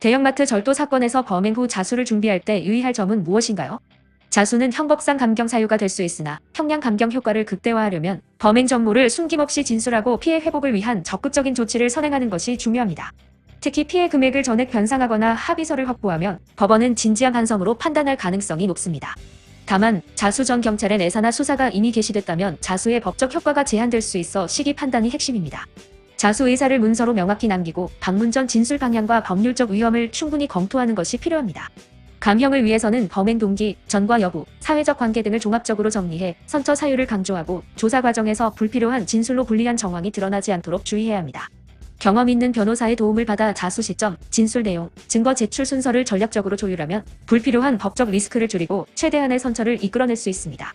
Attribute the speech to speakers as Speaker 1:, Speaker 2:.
Speaker 1: 대형마트 절도 사건에서 범행 후 자수를 준비할 때 유의할 점은 무엇인가요? 자수는 형법상 감경 사유가 될 수 있으나 형량 감경 효과를 극대화하려면 범행 전모를 숨김없이 진술하고 피해 회복을 위한 적극적인 조치를 선행하는 것이 중요합니다. 특히 피해 금액을 전액 변상하거나 합의서를 확보하면 법원은 진지한 반성으로 판단할 가능성이 높습니다. 다만 자수 전 경찰의 내사나 수사가 이미 개시됐다면 자수의 법적 효과가 제한될 수 있어 시기 판단이 핵심입니다. 자수 의사를 문서로 명확히 남기고 방문 전 진술 방향과 법률적 위험을 충분히 검토하는 것이 필요합니다. 감형을 위해서는 범행 동기, 전과 여부, 사회적 관계 등을 종합적으로 정리해 선처 사유를 강조하고 조사 과정에서 불필요한 진술로 불리한 정황이 드러나지 않도록 주의해야 합니다. 경험 있는 변호사의 도움을 받아 자수 시점, 진술 내용, 증거 제출 순서를 전략적으로 조율하면 불필요한 법적 리스크를 줄이고 최대한의 선처를 이끌어낼 수 있습니다.